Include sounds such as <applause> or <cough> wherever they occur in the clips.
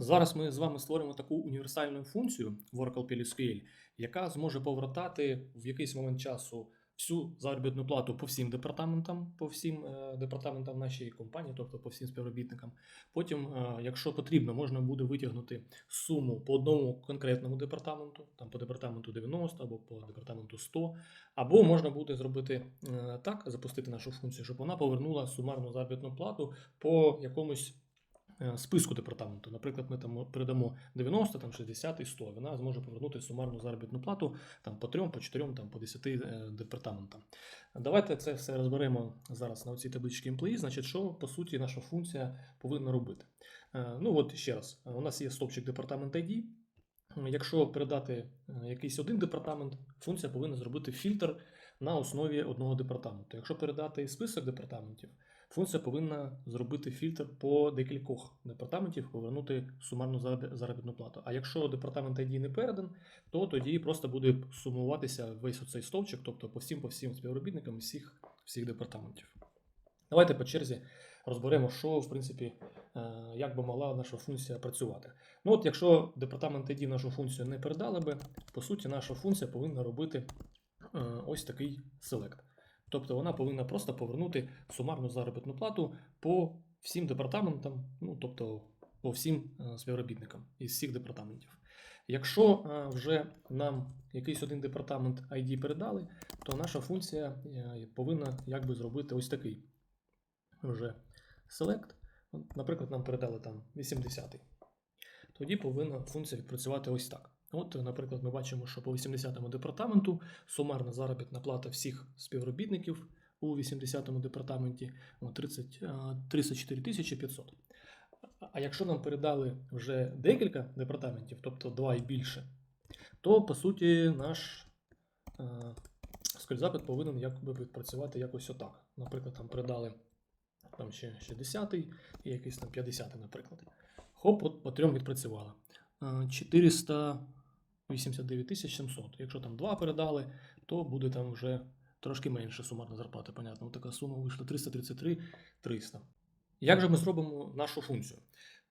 Зараз ми з вами створимо таку універсальну функцію в PLSQL, яка зможе повертати в якийсь момент часу всю заробітну плату по всім департаментам, по всім е, департаментам нашої компанії, тобто по всім співробітникам. Потім, е, якщо потрібно, можна буде витягнути суму по одному конкретному департаменту, там по департаменту 90 або по департаменту 100, або можна буде зробити е, так, запустити нашу функцію, щоб вона повернула сумарну заробітну плату по якомусь списку департаменту. Наприклад, ми там передамо 90, там 60 і 100. Вона зможе повернути сумарну заробітну плату там по 3, по 4, там по 10 е, департаментам. Давайте це все розберемо зараз на цій табличці employee. Значить, що по суті наша функція повинна робити. Е, Ну от ще раз, у нас є стовпчик департамент ID. Якщо передати е, якийсь один департамент, функція повинна зробити фільтр на основі одного департаменту. Якщо передати список департаментів, функція повинна зробити фільтр по декількох департаментів, повернути сумарну заробітну плату. А якщо департамент ID не передан, то тоді просто буде сумуватися весь оцей стовпчик, тобто по всім по всім співробітникам всіх, всіх департаментів. Давайте по черзі розберемо, що в принципі, е, як би мала наша функція працювати. Ну от, якщо департамент ID нашу функцію не передали би, по суті, наша функція повинна робити е, ось такий select. Тобто вона повинна просто повернути сумарну заробітну плату по всім департаментам, ну тобто по всім е, співробітникам із всіх департаментів. Якщо е, вже нам якийсь один департамент ID передали, то наша функція е, повинна якби зробити ось такий вже select. Наприклад, нам передали там 80-й. Тоді повинна функція відпрацювати ось так. От, наприклад, ми бачимо, що по 80-му департаменту сумарна заробітна плата всіх співробітників у 80-му департаменті 30, 34 тисячі 500. А якщо нам передали вже декілька департаментів, тобто два і більше, то по суті наш е, скользапит повинен якби відпрацювати якось отак. Наприклад, там передали там ще 60-й і якийсь там 50-й, наприклад. Хоп, от по трьом відпрацювала. Е, 489 тисяч 700. Якщо там два передали, то буде там вже трошки менше сумарна зарплата. Понятно, така сума вийшла 333 300. Як же ми зробимо нашу функцію?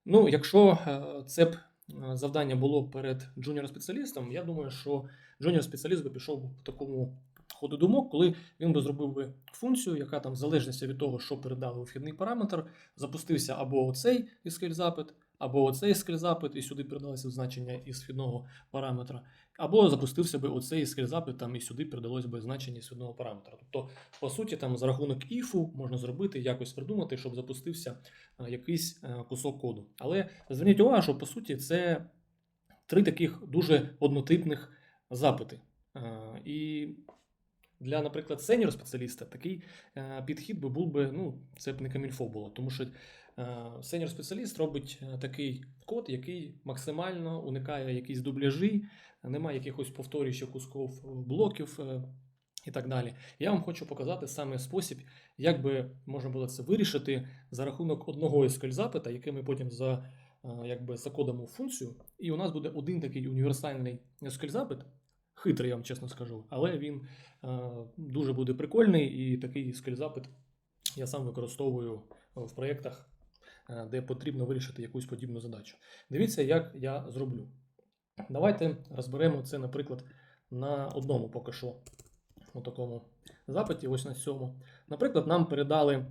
Ну, якщо е, це б е, завдання було перед джуніор-спеціалістом, я думаю, що джуніор-спеціаліст би пішов в такому ходу думок, коли він би зробив би функцію, яка там в залежності від того, що передали у вхідний параметр, запустився або оцей SQL запит, або оцей SQL запит, і сюди передалося значення із вхідного параметра, або запустився би оцей SQL запит, там і сюди передалось би значення із вхідного параметра. Тобто, по суті, там за рахунок іфу можна зробити, якось придумати, щоб запустився е, якийсь е, кусок коду. Але зверніть увагу, що по суті це три таких дуже однотипних запити. Е, І для, наприклад, сеньор спеціаліста такий е, підхід би був би, ну, це б не камільфо було, тому що сеньор спеціаліст робить е, такий код, який максимально уникає якісь дубляжі, немає якихось повторюючих кусків е, блоків е, і так далі. Я вам хочу показати саме спосіб, як би можна було це вирішити за рахунок одного SQL запита, який ми потім за, е, якби, закодимо функцію, і у нас буде один такий універсальний SQL запит. Хитрий, я вам чесно скажу, але він е, дуже буде прикольний, і такий SQL запит я сам використовую в проєктах, е, де потрібно вирішити якусь подібну задачу. Дивіться, як я зроблю. Давайте розберемо це, наприклад, на одному поки що у такому запиті, ось на цьому. Наприклад, нам передали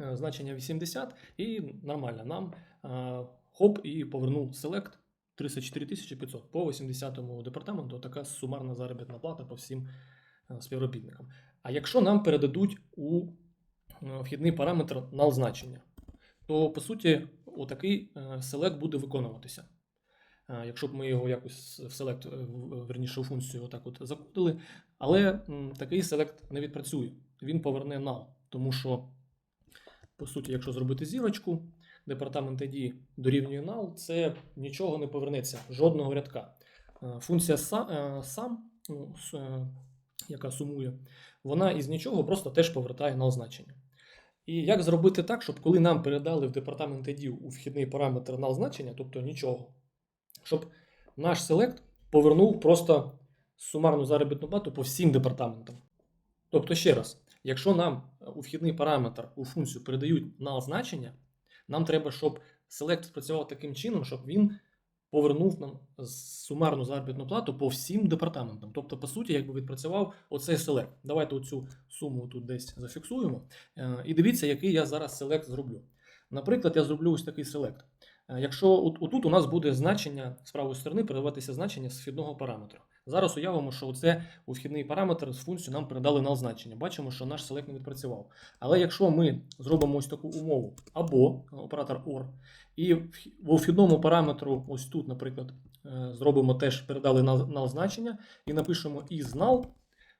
е, значення 80, і нормально, нам е, хоп і повернув select 34 500 по 80-му департаменту. Така сумарна заробітна плата по всім е, співробітникам. А якщо нам передадуть у е, вхідний параметр null значення, то по суті отакий е, select буде виконуватися. Е, Якщо б ми його якось в select, е, верніше у функцію отак от закодили, але такий select не відпрацює. Він поверне null, тому що, по суті, якщо зробити зірочку, департамент ID дорівнює null, це нічого не повернеться, жодного рядка. Е, Функція е, сам, ну, е, яка сумує, вона із нічого просто теж повертає null значення. І як зробити так, щоб коли нам передали в департамент ID у вхідний параметр null значення, тобто нічого, щоб наш select повернув просто сумарну заробітну плату по всім департаментам. Тобто, ще раз, якщо нам у вхідний параметр у функцію передають null значення, нам треба, щоб селект спрацював таким чином, щоб він повернув нам сумарну заробітну плату по всім департаментам. Тобто, по суті, якби відпрацював оцей селект. Давайте оцю суму тут десь зафіксуємо. Е, І дивіться, який я зараз селект зроблю. Наприклад, я зроблю ось такий селект. Якщо от- отут у нас буде значення з правої сторони передаватися значення з вхідного параметру. Зараз уявимо, що це вхідний параметр з функцію нам передали null значення. Бачимо, що наш селект не відпрацював. Але якщо ми зробимо ось таку умову або е, оператор OR, і в- вхідному параметру, ось тут, наприклад, е, зробимо теж передали null значення і напишемо is null,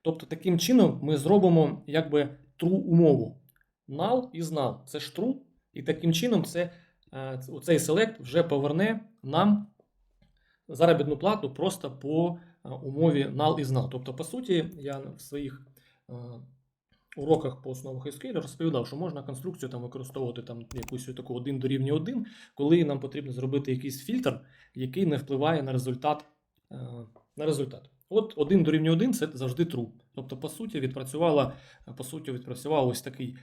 тобто таким чином ми зробимо якби true умову. Null is null. Це ж true, і таким чином це, е, цей селект вже поверне нам заробітну плату просто по е, умові null is null. Тобто, по суті, я в своїх е, уроках по основах SQL розповідав, що можна конструкцію там використовувати там якусь таку 1 дорівнює 1, коли нам потрібно зробити якийсь фільтр, який не впливає на результат. е, На результат. От 1 дорівнює 1 це завжди true. Тобто, по суті, відпрацювала, по суті, відпрацював ось такий.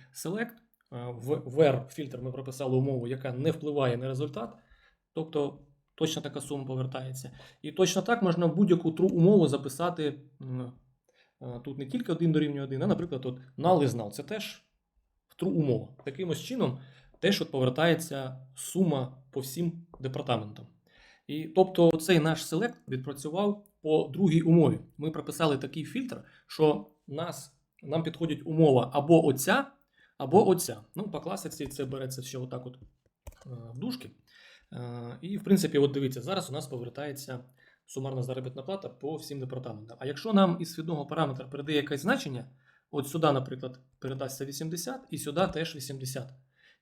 Е, В where фільтр ми прописали умову, яка не впливає на результат. Тобто точно така сума повертається. І точно так можна будь-яку true умову записати. е, Тут не тільки 1 дорівнює 1, а, наприклад, от null is null. Це теж true умова. Таким ось чином теж от повертається сума по всім департаментам. І тобто цей наш селект відпрацював по другій умові. Ми прописали такий фільтр, що нас, нам підходить умова або оця, або оця. Ну, по класиці це береться ще отак от е, в дужки. Е, І, в принципі, от дивіться, зараз у нас повертається сумарна заробітна плата по всім департаментам. А якщо нам із вхідного параметра передає якесь значення, от сюди, наприклад, передасться 80, і сюди теж 80.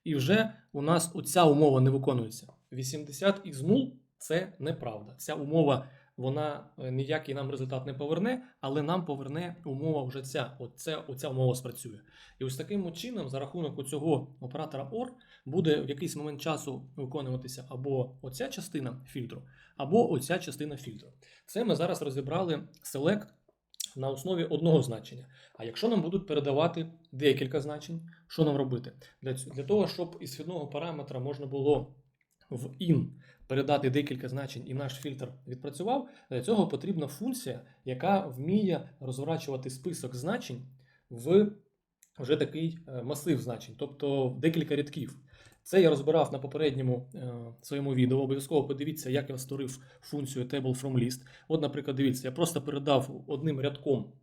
І вже у нас оця умова не виконується. 80 із 0 це неправда. Ця умова вона е, ніякий нам результат не поверне, але нам поверне умова вже ця. От це, оця умова спрацює. І ось таким чином, за рахунок цього оператора OR, буде в якийсь момент часу виконуватися або оця частина фільтру, або оця частина фільтру. Це ми зараз розібрали select на основі одного значення. А якщо нам будуть передавати декілька значень, що нам робити? Для, для того, щоб із вхідного параметра можна було в in передати декілька значень і наш фільтр відпрацював, для цього потрібна функція, яка вміє розворачувати список значень в вже такий е, масив значень, тобто декілька рядків. Це я розбирав на попередньому е, своєму відео. Обов'язково подивіться, як я створив функцію table from list. От, наприклад, дивіться, я просто передав одним рядком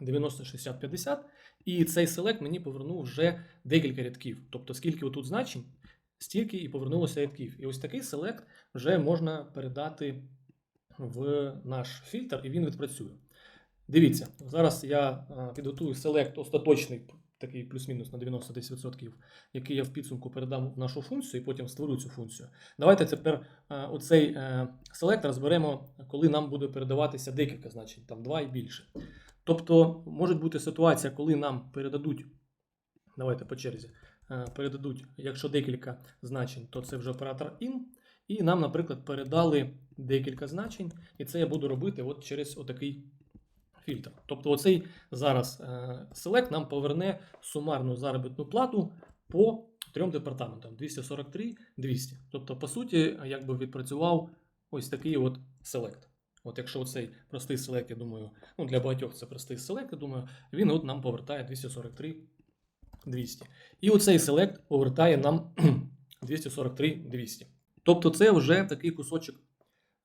90, 60, 50, і цей селект мені повернув вже декілька рядків. Тобто, скільки отут значень, стільки і повернулося рядків. І ось такий селект вже можна передати в наш фільтр, і він відпрацює. Дивіться, зараз я е, підготую селект остаточний, такий плюс-мінус на 90-10%, який я в підсумку передам в нашу функцію і потім створю цю функцію. Давайте тепер е, оцей е, селект розберемо, коли нам буде передаватися декілька значень, там два і більше. Тобто може бути ситуація, коли нам передадуть, давайте по черзі, передадуть, якщо декілька значень, то це вже оператор in. І нам, наприклад, передали декілька значень, і це я буду робити от через отакий фільтр. Тобто, оцей зараз е, select нам поверне сумарну заробітну плату по трьом департаментам 243 200. Тобто, по суті, якби відпрацював ось такий от select. От якщо оцей простий select, я думаю, ну для багатьох це простий select, я думаю, він от нам повертає 243 200. І оцей select повертає нам <clears throat> 243 200. Тобто, це вже такий кусочок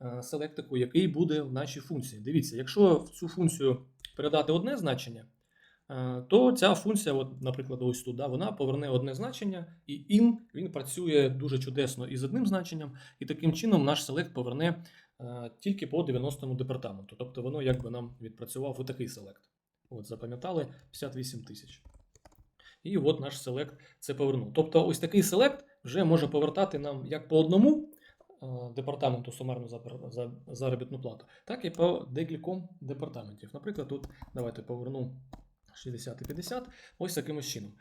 е, селектику, який буде в нашій функції. Дивіться, якщо в цю функцію передати одне значення, е, то ця функція, от, наприклад, ось тут, да, вона поверне одне значення, і in він працює дуже чудесно із одним значенням, і таким чином наш селект поверне е, тільки по 90-му департаменту. Тобто воно якби нам відпрацював отакий селект. От запам'ятали 58 тисяч. І от наш селект це повернув. Тобто, ось такий селект вже може повертати нам як по одному департаменту сумарну заробітну плату, так і по декільком департаментів. Наприклад, тут давайте поверну 60 і 50, ось таким чином.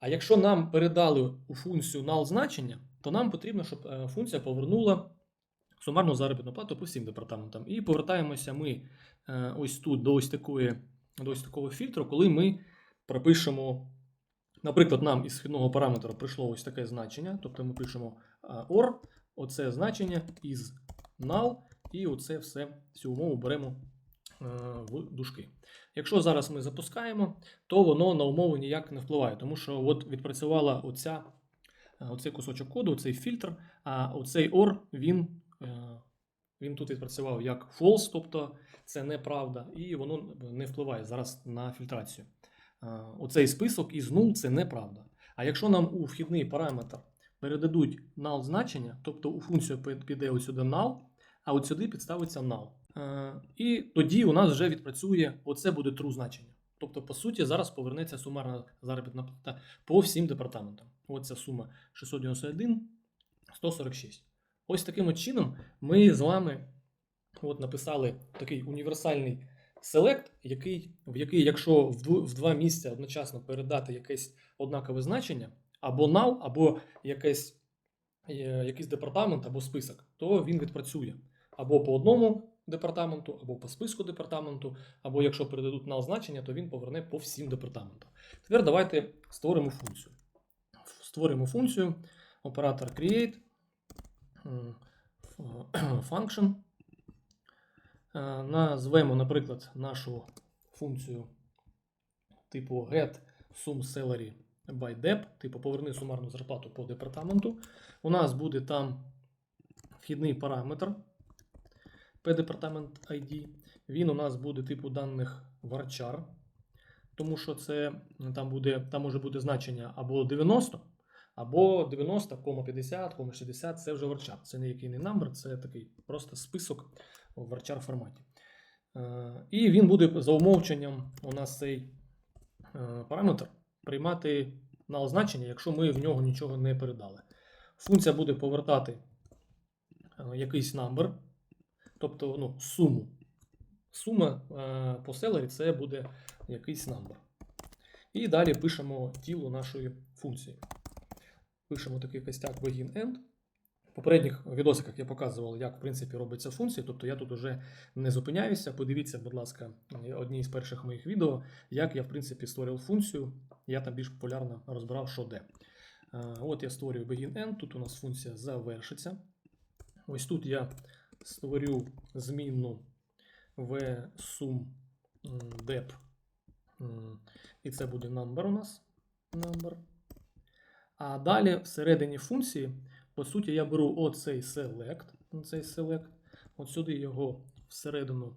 А якщо нам передали у функцію null значення, то нам потрібно, щоб е, функція повернула сумарну заробітну плату по всім департаментам. І повертаємося ми е, ось тут до ось такої, до ось такого фільтру, коли ми пропишемо. Наприклад, нам із східного параметра прийшло ось таке значення, тобто ми пишемо OR, оце значення із null, і оце все, цю умову беремо е, в дужки. Якщо зараз ми запускаємо, то воно на умову ніяк не впливає, тому що от відпрацювала оця, е, оцей кусочок коду, цей фільтр, а оцей OR, він, е, він тут відпрацював як false, тобто це неправда, і воно не впливає зараз на фільтрацію. Е, Оцей список із null це неправда. А якщо нам у вхідний параметр передадуть null значення, тобто у функцію піде ось сюди null, а от сюди підставиться null. Е, І тоді у нас вже відпрацює, оце буде true значення. Тобто, по суті, зараз повернеться сумарна заробітна плата по всім департаментам. Оця сума 691, 146. Ось таким чином ми з вами от написали такий універсальний селект, який, в який, якщо в, два місця одночасно передати якесь однакове значення, або null, або якесь, е, якийсь департамент, або список, то він відпрацює або по одному департаменту, або по списку департаменту, або якщо передадуть null значення, то він поверне по всім департаментам. Тепер давайте створимо функцію. Створимо функцію оператор create <clears throat> function. Е, Назвемо, наприклад, нашу функцію типу get sum salary by dep, типу поверни сумарну зарплату по департаменту. У нас буде там вхідний параметр p-департамент ID. Він у нас буде типу даних varchar, тому що це там буде, там може бути значення або 90, або 90,50, 60 це вже varchar. Це ніякий не number, це такий просто список в varchar форматі. Е, І він буде за умовченням у нас цей е, параметр приймати null значення, якщо ми в нього нічого не передали. Функція буде повертати е, якийсь number, тобто ну, суму. Сума по селері це буде якийсь number. І далі пишемо тіло нашої функції. Пишемо такий костяк begin end. Попередніх відосиках я показував, як в принципі робиться функція, тобто я тут уже не зупиняюся. Подивіться, будь ласка, одні з перших моїх відео, як я в принципі створював функцію. Я там більш популярно розбирав, що де. Е, От я створюю begin end, тут у нас функція завершиться. Ось тут я створю змінну v sum м, І це буде number у нас. Number. А далі всередині функції, по суті, я беру оцей select, оцей select, от сюди його всередину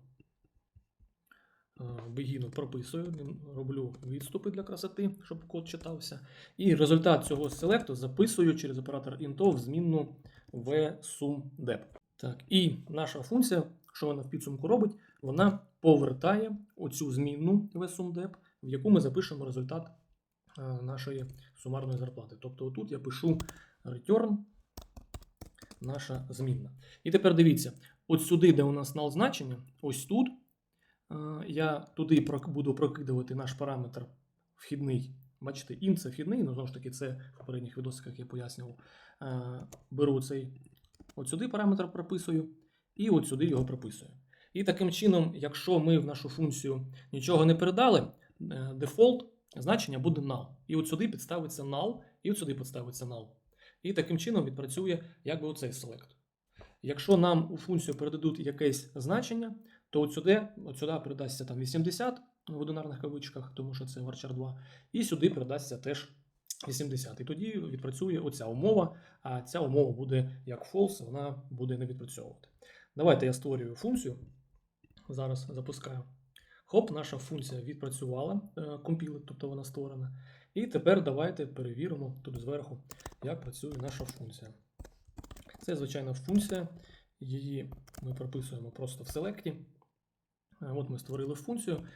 е, бегіну прописую, роблю відступи для красоти, щоб код читався. І результат цього селекту записую через оператор into в змінну vSumDep. Так, і наша функція, що вона в підсумку робить, вона повертає оцю змінну vSumDep, в яку ми запишемо результат е, нашої сумарної зарплати. Тобто отут я пишу return наша змінна. І тепер дивіться, от сюди, де у нас null значення, ось тут е, я туди буду прокидувати наш параметр вхідний. Бачите, int це вхідний, ну знову ж таки, це в попередніх відосиках я пояснював. Е, Беру цей от сюди параметр прописую, і от сюди його прописую. І таким чином, якщо ми в нашу функцію нічого не передали, е, дефолт значення буде null. І от сюди підставиться null, і от сюди підставиться null. І таким чином відпрацює якби оцей select. Якщо нам у функцію передадуть якесь значення, то от сюди, от сюди передасться там 80 в одинарних кавичках, тому що це varchar 2, і сюди передасться теж 80. І тоді відпрацює оця умова, а ця умова буде як false, вона буде не відпрацьовувати. Давайте я створюю функцію. Зараз запускаю. Хоп, наша функція відпрацювала, е, компілет, тобто вона створена. І тепер давайте перевіримо тут зверху, як працює наша функція. Це звичайна функція. Її ми прописуємо просто в селекті. Е, От ми створили функцію.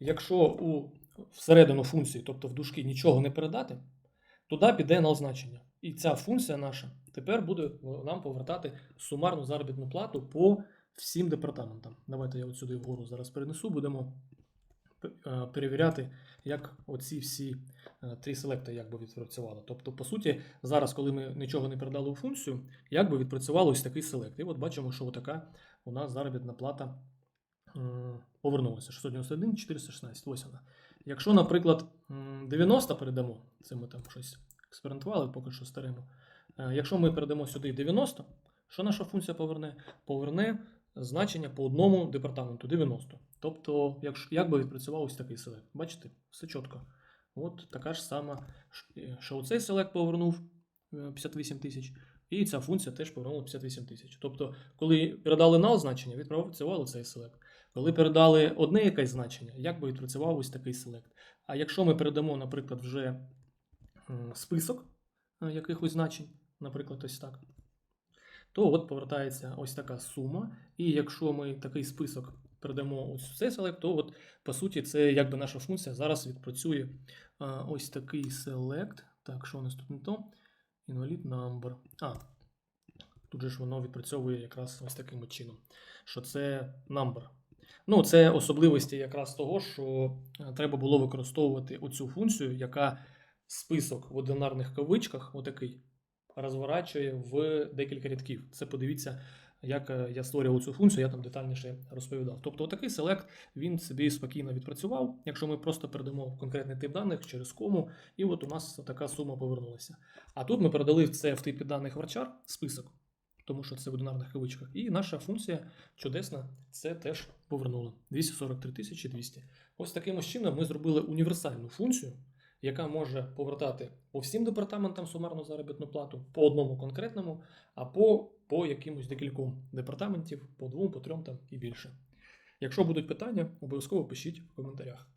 Якщо у всередину функції, тобто в дужки, нічого не передати, туди піде null значення. І ця функція наша тепер буде нам повертати сумарну заробітну плату по всім департаментам. Давайте я от сюди вгору зараз перенесу, будемо перевіряти, як оці всі е, три селекти як би відпрацювали. Тобто, по суті, зараз, коли ми нічого не передали у функцію, як би відпрацював ось такий селект. І от бачимо, що така у нас заробітна плата повернулася. 691, 416. Ось вона. Якщо, наприклад, 90 передамо, це ми там щось експериментували, поки що старемо. Е, Якщо ми передамо сюди 90, Що наша функція поверне? Поверне значення по одному департаменту 90. Тобто, як би відпрацював ось такий селект. Бачите, все чітко. От така ж сама, що оцей селект повернув е, 58 тисяч, і ця функція теж повернула 58 тисяч. Тобто, коли передали null значення, відпрацювали цей селект. Коли передали одне якесь значення, як би відпрацював ось такий селект. А якщо ми передамо, наприклад, вже список е, якихось значень, наприклад, ось так, то от повертається ось така сума. І якщо ми такий список передамо ось в цей селект, то от, по суті, це якби наша функція зараз відпрацює ось такий селект. Так, що у нас тут не то? Invalid number. А, тут же ж воно відпрацьовує якраз ось таким чином, що це number. Ну, це особливості якраз того, що е, треба було використовувати оцю функцію, яка список в одинарних кавичках, отакий, розворачує в декілька рядків. Це подивіться, як е, я створював цю функцію, я там детальніше розповідав. Тобто, отакий селект він собі спокійно відпрацював, якщо ми просто передамо конкретний тип даних через кому, і от у нас така сума повернулася. А тут ми передали це в типі даних varchar список, тому що це в одинарних кавичках, і наша функція чудесна це теж повернула 243 200. Ось таким чином ми зробили універсальну функцію, яка може повертати по всім департаментам сумарну заробітну плату, по одному конкретному, а по, по якимось декільком департаментів, по двом, по трьом там і більше. Якщо будуть питання, обов'язково пишіть в коментарях.